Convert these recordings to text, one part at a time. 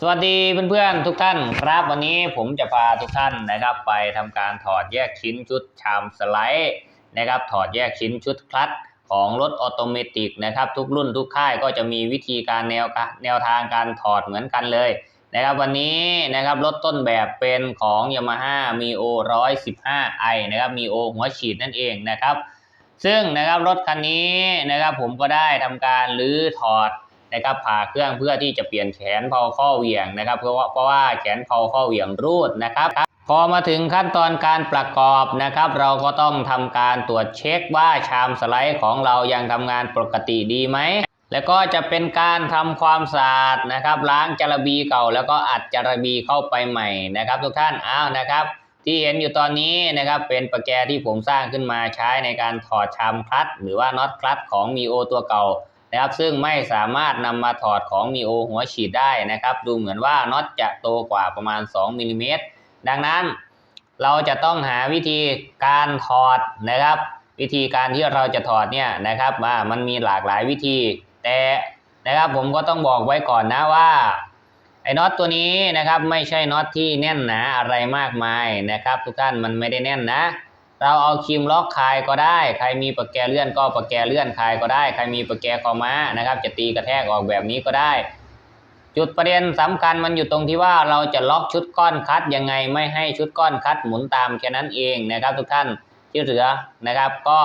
สวัสดีเพื่อนๆทุกท่านครับวันนี้ผมจะพาทุกท่านนะครับ ไปทำการถอดแยกชิ้นชุดชามสไลด์นะครับ ถอดแยกชิ้นชุดคลัตช์ของรถออโตเมติกนะครับ ทุกรุ่นทุกค่ายก็จะมีวิธีการแนวแนวทางการถอดเหมือนกันเลยนะครับ วันนี้นะครับรถต้นแบบเป็นของ Yamaha Mio 115i นะครับ Mio หัวฉีดนั่นเองนะครับ ซึ่งนะครับรถคันนี้นะครับผมก็ได้ทำการรื้อถอด นะครับผ่าเครื่องเพื่อที่จะเปลี่ยนแขนพาข้อเหวี่ยงนะครับเพราะว่าเพราะว่าแขนพาข้อเหวี่ยงรูดนะครับ พอมาถึงขั้นตอนการประกอบนะครับ เราก็ต้องทำการตรวจเช็คว่าชามสไลด์ของเรายังทำงานปกติดีไหมแล้วก็จะเป็นการทำความสะอาดนะครับล้างจระบีเก่า แล้วก็อัดจระบีเข้าไปใหม่นะครับ ทุกท่านอ้าวนะครับ ที่เห็นอยู่ตอนนี้นะครับเป็นประแกที่ผมสร้างขึ้นมาใช้ในการถอดชามคลัตช์หรือว่าน็อตคลัตช์ของมีโอตัวเก่า นะครับ ซึ่งไม่สามารถนำมาถอดของมีโอหัวฉีดได้นะครับ ดูเหมือนว่าน็อตจะโตกว่าประมาณ 2มิลลิเมตรดังนั้นเราจะต้องหาวิธีการถอดนะครับ วิธีการที่เราจะถอดเนี่ยนะครับว่ามันมีหลากหลายวิธี แต่นะครับผมก็ต้องบอกไว้ก่อนนะว่าไอ้น็อตตัวนี้นะครับไม่ใช่น็อตที่แน่นหนาอะไรมากมายนะครับ ทุกท่านมันไม่ได้แน่นนะ เราเอาครีมล็อกคายก็ได้ ใครมีปากแกเลื่อนก็ปากแกเลื่อนคายก็ได้ ใครมีปากแกคอม้านะครับ จะตีกระแทกออกแบบนี้ก็ได้ จุดประเด็นสำคัญมันอยู่ตรงที่ว่าเราจะล็อกชุดก้อนคัดยังไงไม่ให้ชุดก้อนคัดหมุนตามแค่นั้นเองนะครับ ทุกท่านที่เหลือนะครับ ก็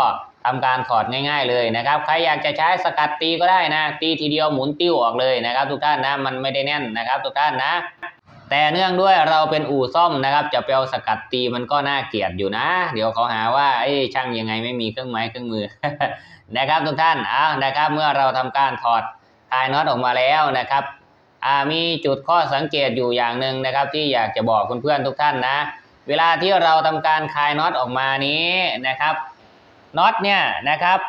ทำการถอดง่าย ๆ เลยนะครับ ใครอยากจะใช้สกัดตีก็ได้นะ ตีทีเดียวหมุนติ้วออกเลยนะครับ ทุกท่านนะ มันไม่ได้แน่นนะครับ ทุกท่านนะ แต่เนื่องด้วยเราเป็นอู่ซ่อมนะครับ จะไปเอาสกัดตีมันก็น่าเกลียดอยู่นะ เดี๋ยวเขาหาว่าไอ้ช่างยังไงไม่มีเครื่องไม้เครื่องมือนะครับทุกท่านอ้าวนะครับ เมื่อเราทำการถอดคลายน็อตออกมาแล้วนะครับมีจุดข้อสังเกตอยู่อย่างหนึ่งนะครับ ที่อยากจะบอกเพื่อนๆทุกท่านนะ เวลาที่เราทำการคลายน็อตออกมานี้นะครับน็อตเนี่ยนะครับ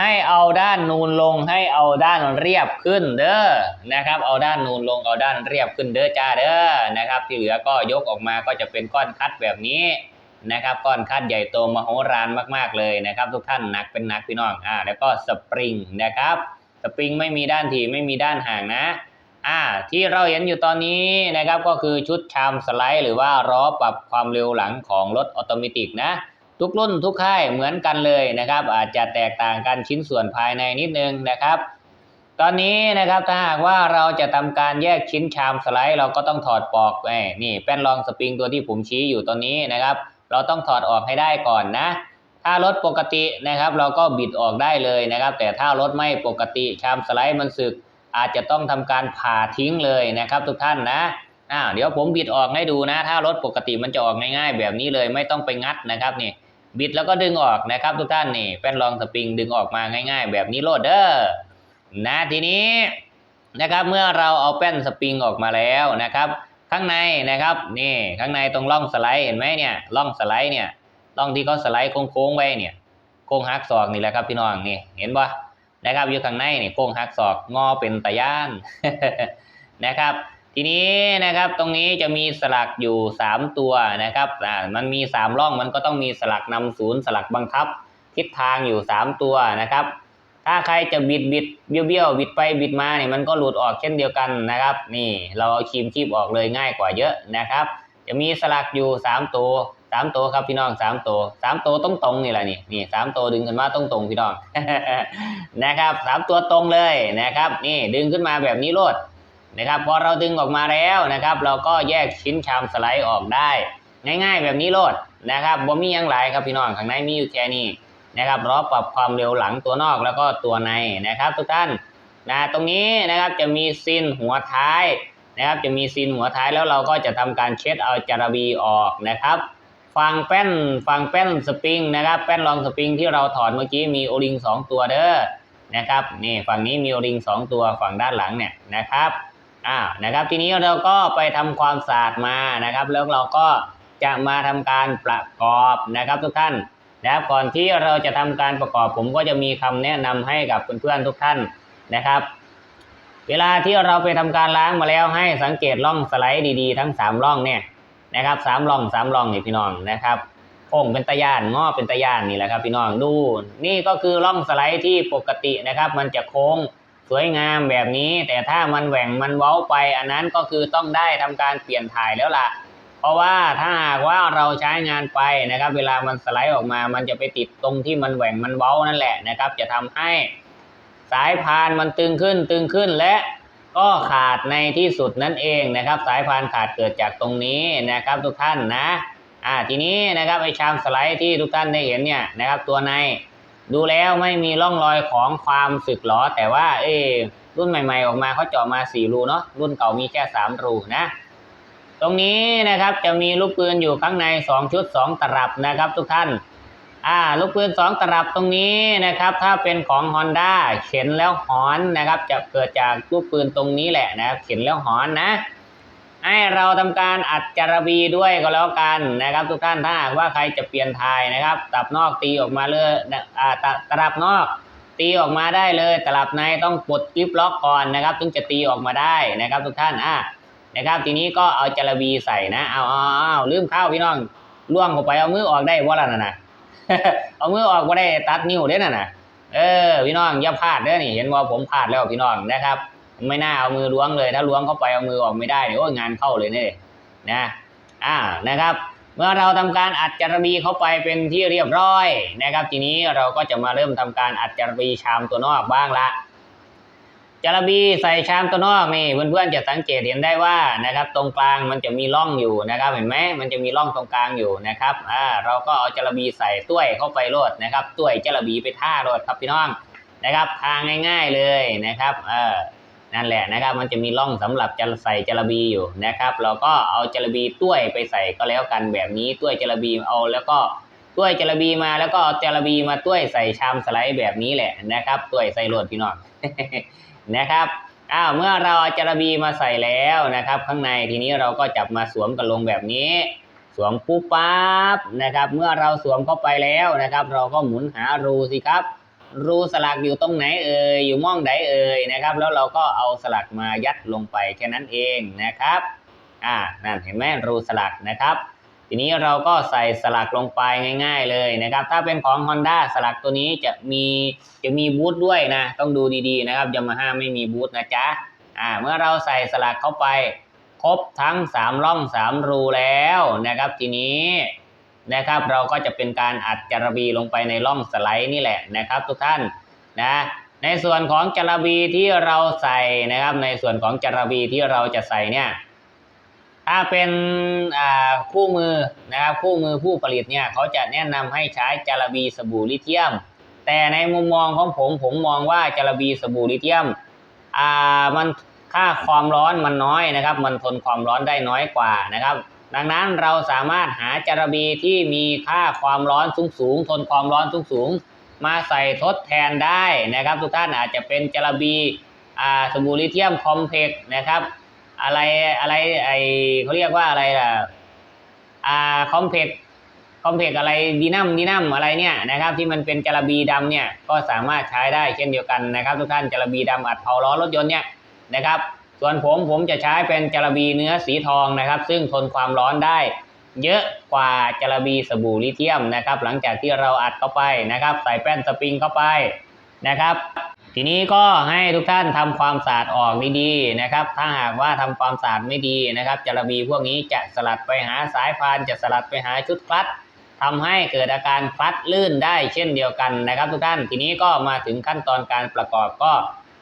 ให้เอาด้านนูนลงให้เอาด้านเรียบขึ้นเด้อนะครับ เอาด้านนูนลงเอาด้านเรียบขึ้นเด้อจ้าเด้อนะครับ ที่เหลือก็ยกออกมาก็จะเป็นก้อนคัดแบบนี้นะครับก้อนคัดใหญ่โตมโหฬารมากๆเลยนะครับ ทุกท่านหนักเป็นหนักพี่น้องอ่าแล้วก็สปริงนะครับสปริงไม่มีด้านถี่ไม่มีด้านห่างนะอ่าที่เราเห็นอยู่ตอนนี้นะครับก็คือชุดชามสไลด์ หรือว่าล้อปรับความเร็วหลังของรถออโตเมติกนะ ทุกรุ่นทุกค่ายเหมือนกันเลยนะครับ อาจจะแตกต่างกันชิ้นส่วนภายในนิดนึงนะครับ ตอนนี้นะครับถ้าหากว่าเราจะทำการแยกชิ้นชามสไลด์เราก็ต้องถอดปลอกไอ้นี่แป้นรองสปริงตัวที่ผมชี้อยู่ตอนนี้นะครับ เราต้องถอดออกให้ได้ก่อนนะ ถ้ารถปกตินะครับ เราก็บิดออกได้เลยนะครับ แต่ถ้ารถไม่ปกติชามสไลด์มันสึก อาจจะต้องทำการผ่าทิ้งเลยนะครับ ทุกท่านนะอ้าวเดี๋ยวผมบิดออกให้ดูนะ ถ้ารถปกติมันจะออกง่าย ๆ แบบนี้เลยไม่ต้องไปงัดนะครับนี่ บิดแล้วก็ดึงออกนะครับ ทุกท่านนี่แป้นรองสปริงดึงออกมาง่าย ๆ แบบนี้โลดเด้อนะทีนี้นะครับเมื่อเราเอาแป้นสปริงออกมาแล้วนะครับ ข้างในนะครับนี่ข้างในตรงร่องสไลด์เห็นไหมเนี่ยร่องสไลด์เนี่ยร่องที่เขาสไลด์โค้งๆไว้เนี่ยโค้งหักศอกนี่แหละครับพี่น้องนี่เห็นปะนะครับอยู่ข้างในนี่โค้งหักศอกงอเป็นตะย่านนะครับ ทีนี้นะครับตรงนี้จะมีสลักอยู่ 3 ตัวนะครับอ่ามันมี 3 ร่องมันก็ต้องมีสลักนำศูนย์สลักบังคับ ทิศทางอยู่ 3 ตัวนะครับ ถ้าใครจะบิดบิดเบี้ยวเบี้ยวบิดไปบิดมาเนี่ยมันก็หลุดออกเช่นเดียวกันนะครับ นี่เราเอาครีมคีบออกเลยง่ายกว่าเยอะนะครับ จะมีสลักอยู่ 3 ตัวสามตัวครับพี่น้องสามตัวสามตัวตรงตรงนี่แหละนี่นี่สามตัวดึงขึ้นมาตรงตรงพี่น้องนะครับสามตัวตรงเลยนะครับ นี่ดึงขึ้นมาแบบนี้โลด นะครับพอเราดึงออกมาแล้วนะครับ เราก็แยกชิ้นชามสไลด์ออกได้ ง่ายๆ แบบนี้โลดนะครับบ่มียังหลายครับพี่น้องข้างในมีอยู่แค่นี้นะครับล้อปรับความเร็วหลังตัวนอกแล้วก็ตัวในนะครับ ทุกท่านนะตรงนี้นะครับจะมีซินหัวท้ายนะครับ จะมีซินหัวท้ายแล้วเราก็จะทำการเช็ดเอาจารบีออกนะครับฟังแป้นฟังแป้นสปริงนะครับแป้นรองสปริงที่เราถอดเมื่อกี้มีโอลิงสองตัวเด้อนะครับนี่ฝั่งนี้มีโอลิงสองตัวฝั่งด้านหลังเนี่ยนะครับ อ่านะครับทีนี้เราก็ไปทำความสะอาดมานะครับ แล้วเราก็จะมาทำการประกอบนะครับทุกท่านนะครับก่อนที่เราจะทำการประกอบผมก็จะมีคำแนะนำให้กับเพื่อนๆทุกท่านนะครับ เวลาที่เราไปทำการล้างมาแล้วให้สังเกตร่องสไลด์ดีๆ ทั้งสามร่องเนี่ยนะครับสามร่องสามร่องนี่พี่น้องนะครับโค้งเป็นตะยานงอเป็นตะยานนี่แหละครับพี่น้องดู นี่ก็คือร่องสไลด์ที่ปกตินะครับ มันจะโค้ง สวยงามแบบนี้ แต่ถ้ามันแหว่งมันเว้าไป อันนั้นก็คือต้องได้ทำการเปลี่ยนถ่ายแล้วล่ะ เพราะว่าถ้าหากว่าเราใช้งานไปนะครับ เวลามันสไลด์ออกมา มันจะไปติดตรงที่มันแหว่งมันเว้านั่นแหละนะครับ จะทำให้สายพานมันตึงขึ้นตึงขึ้นและก็ขาดในที่สุดนั่นเองนะครับ สายพานขาดเกิดจากตรงนี้นะครับทุกท่านนะอ่าทีนี้นะครับไอชามสไลด์ที่ทุกท่านได้เห็นเนี่ยนะครับตัวใน ดูแล้วไม่มีร่องรอยของความสึกหรอ แต่ว่า เอรุ่นใหม่ๆ ออกมาเขาเจาะมาสี่รูเนาะรุ่นเก่ามีแค่สามรูนะ ตรงนี้นะครับจะมีลูกปืนอยู่ข้างในสองชุดสองตลับนะครับ ทุกท่านอ่าลูกปืนสองตลับตรงนี้นะครับ ถ้าเป็นของ Honda เข็นแล้วหอนนะครับ จะเกิดจากลูกปืนตรงนี้แหละนะครับเข็นแล้วหอนนะ ให้เราทำการอัดจารบีด้วยก็แล้วกันนะครับ ทุกท่านถ้าหากว่าใครจะเปลี่ยนทายนะครับตับนอกตีออกมาเลยอ่าตตลับนอกตีออกมาได้เลยตลับในต้องปลดกิฟล็อกก่อนนะครับถึงจะตีออกมาได้นะครับ ทุกท่านอะนะครับทีนี้ก็เอาจารบีใส่นะเอาเอาเอาลืมข้าวพี่น้องล่วงเข้าไปเอามือออกได้ว่าล่ะน่ะนะเอามือออกก็ได้ตัดนิ้วเด้น่ะนะเออพี่น้องอย่าพลาดเด้อนี่เห็นว่าผมพลาดแล้วพี่น้องนะครับ ไม่น่าเอามือล้วงเลยถ้าล้วงเข้าไปเอามือออกไม่ได้เนี่ยโอ้งานเข้าเลยเนี่ยนะอ่านะครับ เมื่อเราทำการอัดจารบีเข้าไปเป็นที่เรียบร้อยนะครับ ทีนี้เราก็จะมาเริ่มทำการอัดจารบีชามตัวนอกบ้างละจารบีใส่ชามตัวนอกนี่เพื่อนๆจะสังเกตเห็นได้ว่านะครับ ตรงกลางมันจะมีร่องอยู่นะครับ เห็นไหมมันจะมีร่องตรงกลางอยู่นะครับอ่าเราก็เอาจารบีใส่ต้วยเข้าไปโลดนะครับต้วยจารบีไปท่าโลดครับพี่น้องนะครับทางง่าย ๆเลยนะครับเออ นั่นแหละนะครับ มันจะมีร่องสำหรับจะใส่จระบีอยู่นะครับ เราก็เอาจระบีต้วยไปใส่ก็แล้วกันแบบนี้ต้วยจระบีเอาแล้วก็ต้วยจระบีมาแล้วก็เอาจระบีมาต้วยใส่ชามสไลด์แบบนี้แหละนะครับต้วยใส่โหลดพี่น้องนะครับอ้าวเมื่อเราเอาจระบีมาใส่แล้วนะครับ ข้างในทีนี้เราก็จับมาสวมกันลงแบบนี้สวมปุ๊บปั๊บนะครับ เมื่อเราสวมเข้าไปแล้วนะครับ เราก็หมุนหารูสิครับ รูสลักอยู่ตรงไหนเอ่ยอยู่ม่องไหนเอ่ยนะครับ แล้วเราก็เอาสลักมายัดลงไปแค่นั้นเองนะครับอ่านั่นเห็นไหมรูสลักนะครับ ทีนี้เราก็ใส่สลักลงไปง่าย ๆ เลยนะครับ ถ้าเป็นของ Honda สลักตัวนี้จะมีจะมีบูทด้วยนะ ต้องดูดีๆนะครับยามาฮ่าไม่มีบูทนะจ๊ะอ่าเมื่อเราใส่สลักเข้าไป ครบทั้งสามร่องสามรูแล้วนะครับ ทีนี้ นะครับ เราก็จะเป็นการอัดจารบีลงไปในร่องสไลด์นี่แหละนะครับ ทุกท่านนะในส่วนของจารบีที่เราใส่นะครับ ในส่วนของจารบีที่เราจะใส่เนี่ยถ้าเป็นคู่มือนะครับคู่มือผู้ผลิตเนี่ยเขาจะแนะนำให้ใช้จารบีสบู่ลิเธียม แต่ในมุมมองของผมผมมองว่าจารบีสบู่ลิเธียมอ่ามันค่าความร้อนมันน้อยนะครับ มันทนความร้อนได้น้อยกว่านะครับ ดังนั้นเราสามารถหาจารบีที่มีค่าความร้อนสูงสูงทนความร้อนสูงสูงมาใส่ทดแทนได้นะครับ ทุกท่านอาจจะเป็นจารบีอ่าสบู่ลิเธียมคอมเพล็กซ์นะครับ อะไรอะไรไอเขาเรียกว่าอะไรล่ะอ่าคอมเพล็กคอมเพล็กอะไรดีนัมดีนัมอะไรเนี่ยนะครับ ที่มันเป็นจารบีดำเนี่ยก็สามารถใช้ได้เช่นเดียวกันนะครับ ทุกท่านจารบีดำอัดเผาล้อรถยนต์เนี่ยนะครับ ส่วนผมผมจะใช้เป็นจารบีเนื้อสีทองนะครับ ซึ่งทนความร้อนได้เยอะกว่าจารบีสบู่ลิเธียมนะครับ หลังจากที่เราอัดเข้าไปนะครับ ใส่แป้นสปริงเข้าไปนะครับ ทีนี้ก็ให้ทุกท่านทำความสะอาดออกดีๆนะครับ ถ้าหากว่าทำความสะอาดไม่ดีนะครับจารบีพวกนี้จะสลัดไปหาสายพานจะสลัดไปหาชุดคลัตช์ทำให้เกิดอาการคลัตลื่นได้เช่นเดียวกันนะครับ ทุกท่านทีนี้ก็มาถึงขั้นตอนการประกอบก็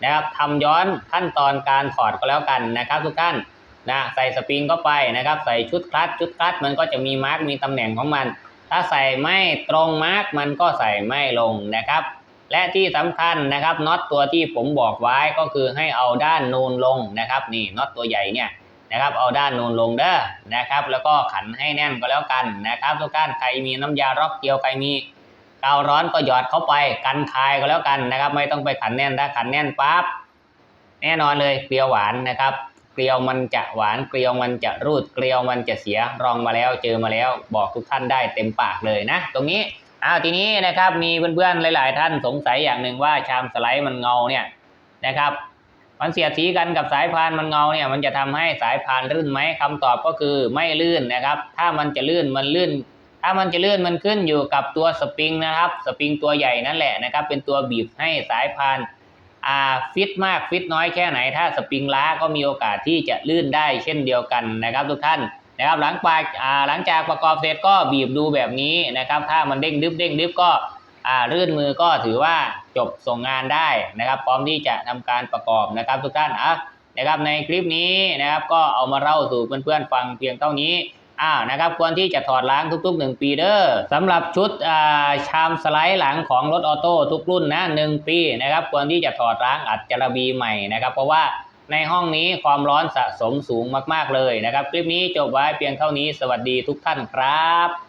นะครับทำย้อนขั้นตอนการถอดก็แล้วกันนะครับ ทุกท่านนะใส่สปริงเข้าไปนะครับ ใส่ชุดคลัตช์ชุดคลัตช์มันก็จะมีมาร์กมีตำแหน่งของมัน ถ้าใส่ไม่ตรงมาร์กมันก็ใส่ไม่ลงนะครับ และที่สำคัญนะครับน็อตตัวที่ผมบอกไว้ก็คือให้เอาด้านนูนลงนะครับ นี่น็อตตัวใหญ่เนี่ยนะครับ เอาด้านนูนลงเด้อนะครับ แล้วก็ขันให้แน่นก็แล้วกันนะครับ ทุกท่านใครมีน้ำยาร็อกเกลียวใครมี กาวร้อนก็หยอดเข้าไปกันคายก็แล้วกันนะครับ ไม่ต้องไปขันแน่นถ้าขันแน่นปั๊บแน่นอนเลยเกลียวหวานนะครับเกลียวมันจะหวานเกลียวมันจะรูดเกลียวมันจะเสียลองมาแล้วเจอมาแล้วบอกทุกท่านได้เต็มปากเลยนะตรงนี้อ้าวทีนี้นะครับมีเพื่อนๆหลาย ๆ ท่านสงสัยอย่างหนึ่งว่าชามสไลด์มันเงาเนี่ยนะครับมันเสียดสีกันกับสายพานมันเงาเนี่ยมันจะทำให้สายพานลื่นไหมคำตอบก็คือไม่ลื่นนะครับ ถ้ามันจะลื่นมันลื่น ถ้ามันจะเลื่อนมันขึ้นอยู่กับตัวสปริงนะครับ สปริงตัวใหญ่นั่นแหละนะครับ เป็นตัวบีบให้สายพานอ่าฟิตมากฟิตน้อยแค่ไหน ถ้าสปริงล้าก็มีโอกาสที่จะลื่นได้เช่นเดียวกันนะครับทุกท่านนะครับหลังปากอ่าหลังจากประกอบเสร็จก็บีบดูแบบนี้นะครับ ถ้ามันเด้งดึบเด้งดึบก็อ่าลื่นมือก็ถือว่าจบส่งงานได้นะครับ พร้อมที่จะทำการประกอบนะครับทุกท่านอะนะครับในคลิปนี้นะครับก็เอามาเล่าสู่เพื่อนๆฟังเพียงเท่านี้ อ้าวนะครับควรที่จะถอดล้างทุก ๆ 1 ปีเด้อสำหรับชุดอ่าชามสไลด์หลังของรถออโต้ทุกรุ่นนะ1ปีนะครับควรที่จะถอดล้างอัดจระบีใหม่นะครับ เพราะว่าในห้องนี้ความร้อนสะสมสูงมาก ๆ เลยนะครับ คลิปนี้จบไว้เพียงเท่านี้สวัสดีทุกท่านครับ